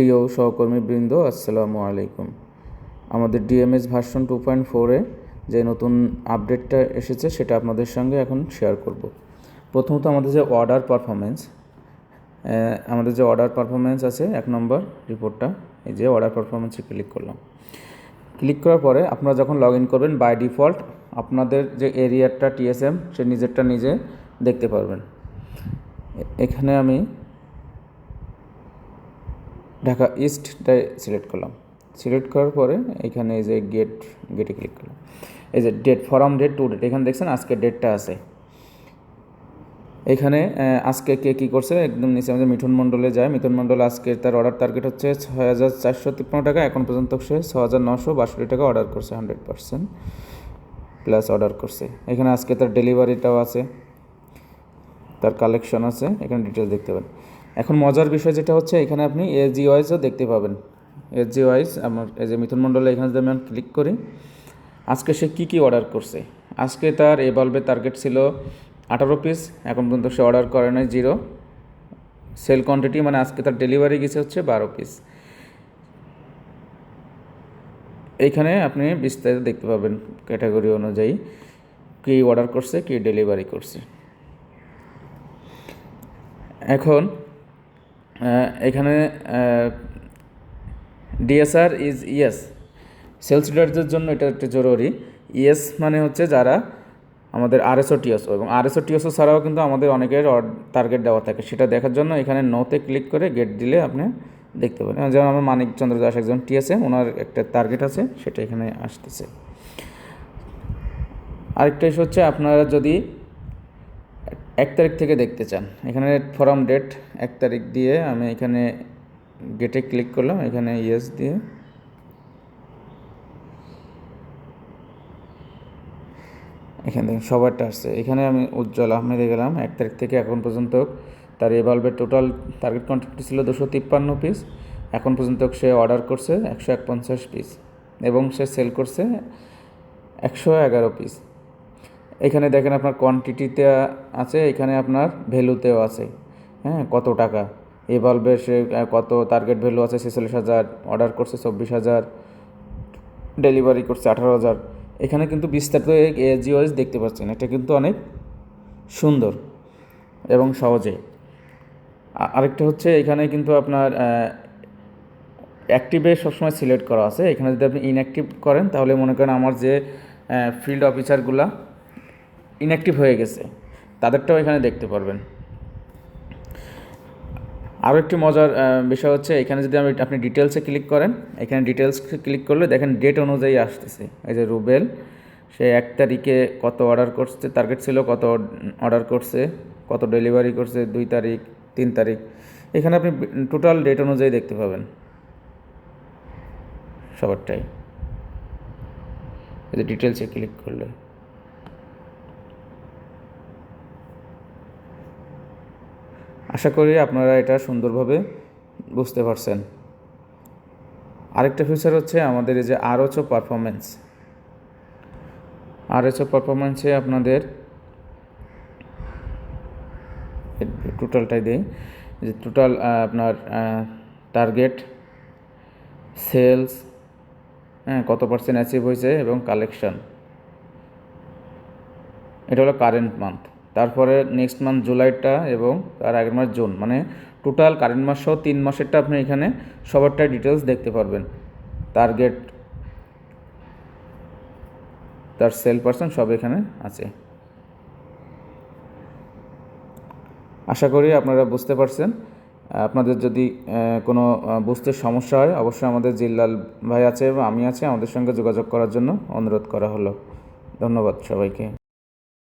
প্রিয় সহকর্মীবৃন্দ, আসসালামু আলাইকুম। আমাদের ডিএমএস ভার্সন টু পয়েন্ট ফোরে যে নতুন আপডেটটা এসেছে, সেটা আপনাদের সঙ্গে এখন শেয়ার করব। প্রথমত আমাদের যে অর্ডার পারফরমেন্স আমাদের যে অর্ডার পারফরমেন্স আছে, এক নম্বর রিপোর্টটা এই যে অর্ডার পারফরমেন্সে ক্লিক করলাম। ক্লিক করার পরে আপনারা যখন লগ ইন করবেন বাই ডিফল্ট আপনাদের যে এরিয়ারটা টিএসএম সে নিজেরটা নিজে দেখতে পারবেন। এখানে আমি ঢাকা ইস্টটাই সিলেক্ট করলাম। সিলেক্ট করার পরে এখানে এই যে গেট, গেটে ক্লিক করলাম। এই যে date, from date, to date, এখানে দেখছেন আজকে ডেটটা আছে। এখানে আজকে কে কী করছে, একদম নিচে আমাদের মিঠুন মণ্ডলে যায়। মিঠুন মণ্ডল আজকে তার অর্ডার টার্গেট হচ্ছে ছয় হাজার চারশো তিপ্পান্ন টাকা। এখন পর্যন্ত সে ছ হাজার নশো বাষট্টি টাকা অর্ডার করছে, হান্ড্রেড পার্সেন্ট প্লাস অর্ডার করছে। এখানে আজকে তার ডেলিভারিটাও আছে, তার কালেকশন আছে, এখানে ডিটেলস দেখতে পাবেন এখন মজার বিষয় যেটা হচ্ছে, এখানে আপনি এজি ওয়াইজও দেখতে পাবেন। এজি ওয়াইজ আমার এই যে মিথুন মণ্ডলে এখানে যদি আমি ক্লিক করি, আজকে সে কী কী অর্ডার করছে? আজকে তার এ বাল্বের টার্গেট ছিল আঠারো পিস এখন পর্যন্ত সে অর্ডার করে নাই জিরো সেল কোয়ান্টিটি মানে আজকে তার ডেলিভারি গেছে হচ্ছে বারো পিস এইখানে আপনি বিস্তারিত দেখতে পাবেন ক্যাটাগরি অনুযায়ী কী অর্ডার করছে, কী ডেলিভারি করছে। এখন এখানে ডিএসআর ইজ ইয়েস সেলস লিডারদের জন্য এটা একটা জরুরি। ইয়েস মানে হচ্ছে যারা আমাদের আরএসও টিএসও এবং আরএসও টিএসও ছাড়াও কিন্তু আমাদের অনেকের টার্গেট দেওয়া থাকে। সেটা দেখার জন্য এখানে নোতে ক্লিক করে গেট দিলে আপনি দেখতে পারেন। যেমন আমার মানিক চন্দ্র দাস একজন টিএসএ ওনার একটা টার্গেট আছে, সেটা এখানে আসতেছে। আরেকটা ইস্যু হচ্ছে আপনারা যদি এক তারিখ থেকে দেখতে চান। এখানে ফরম ডেট এক তারিখ দিয়ে আমি এখানে গেটে ক্লিক করলাম, এখানে ইয়েস দিয়ে। এখান থেকে সবারটা আসছে এখানে আমি উজ্জ্বল আহমেদে গেলাম, এক তারিখ থেকে এখন পর্যন্ত তার এ বাল্বের টোটাল টার্গেট কোয়ান্টিটি ছিল দুশো তিপ্পান্ন পিস এখন পর্যন্ত সে অর্ডার করছে একশো এক পঞ্চাশ পিস এবং সে সেল করছে একশো এগারো পিস এখানে দেখেন আপনার কোয়ান্টিটিতে আছে, এখানে আপনার ভ্যালুতেও আছে। হ্যাঁ কত টাকা? এই বাল্বের সে কত টার্গেট ভ্যালু আছে? ছেচল্লিশ হাজার অর্ডার করছে চব্বিশ হাজার ডেলিভারি করছে আঠারো হাজার। এখানে কিন্তু বিস্তারিত ওয়াইজ দেখতে পাচ্ছেন। এটা কিন্তু অনেক সুন্দর এবং সহজে। আরেকটা হচ্ছে এখানে কিন্তু আপনার অ্যাক্টিভে সবসময় সিলেক্ট করা আছে। এখানে যদি আপনি ইনঅ্যাক্টিভ করেন, তাহলে মনে করেন আমার যে ফিল্ড অফিসারগুলা ইনঅ্যাক্টিভ হয়ে গেছে, তাদেরটাও এখানে দেখতে পারবেন। আরও একটি মজার বিষয় হচ্ছে, এখানে যদি আমি আপনি ডিটেলসে ক্লিক করেন, এখানে ডিটেলস ক্লিক করলে দেখেন ডেট অনুযায়ী আসতেছে। এই যে রুবেল, সে এক তারিখে কত অর্ডার করছে টার্গেট ছিল কত অর্ডার করছে, কত ডেলিভারি করছে, দুই তারিখ, তিন তারিখ। এখানে আপনি টোটাল ডেট অনুযায়ী দেখতে পাবেন। সবারটাই। ডিটেলসে ক্লিক করলে। আশা করি আপনারা এটা সুন্দরভাবে বুঝতে পারছেন। আরেকটা ফিচার হচ্ছে আমাদের এই যে আরওচো পারফরমেন্স আরওচো পারফরমেন্সে আপনাদের টোটালটাই দিই। যে টোটাল আপনার টার্গেট সেলস হ্যাঁ কত পার্সেন্ট অ্যাচিভ হয়েছে এবং কালেকশন এটা হলো কারেন্ট মান্থ তারপরে নেক্সট মান্থ জুলাইটা এবং তার আগের মাস জুন মানে টোটাল কারেন্ট মাস সহ তিন মাসেরটা আপনি এখানে সবারটাই ডিটেলস দেখতে পারবেন। টার্গেট তার সেল পার্সন সব এখানে আছে। আশা করি আপনারা বুঝতে পারছেন। আপনাদের যদি কোনো বুঝতে সমস্যা হয়, অবশ্যই আমাদের জিল্লাল ভাই আছে এবং আমি আছি, আমাদের সঙ্গে যোগাযোগ করার জন্য অনুরোধ করা হলো। ধন্যবাদ সবাইকে।